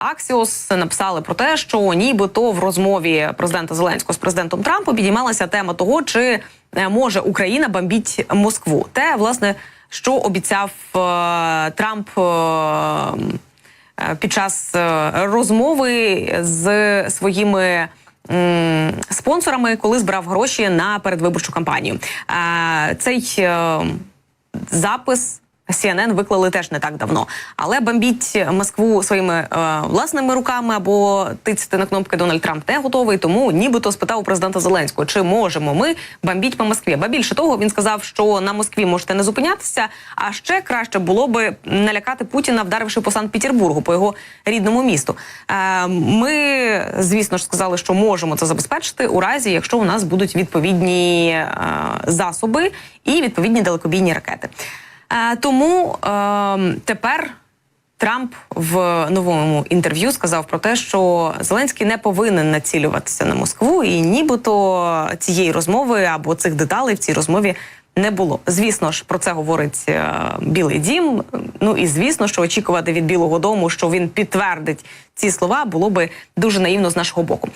Аксіос написали про те, що нібито в розмові президента Зеленського з президентом Трампом підіймалася тема того, чи е, може Україна бомбіть Москву. Те, власне, що обіцяв е, Трамп. е, е, Під час е, розмови з своїми спонсорами, коли збирав гроші на передвиборчу кампанію, цей запис CNN виклали теж не так давно. Але бомбіть Москву своїми е, власними руками або тицяти на кнопки Дональд Трамп не готовий. Тому нібито спитав у президента Зеленського, чи можемо ми бомбіть по Москві. Ба більше того, він сказав, що на Москві можете не зупинятися. А ще краще було би налякати Путіна, вдаривши по Санкт-Петербургу, по його рідному місту. Е, ми, звісно ж, сказали, що можемо це забезпечити у разі, якщо у нас будуть відповідні е, засоби і відповідні далекобійні ракети. Е, тому е, тепер Трамп в новому інтерв'ю сказав про те, що Зеленський не повинен націлюватися на Москву, і нібито цієї розмови або цих деталей в цій розмові. Не було. Звісно ж, про це говорить е, Білий Дім. Ну і звісно, що очікувати від Білого Дому, що він підтвердить ці слова, було би дуже наївно з нашого боку.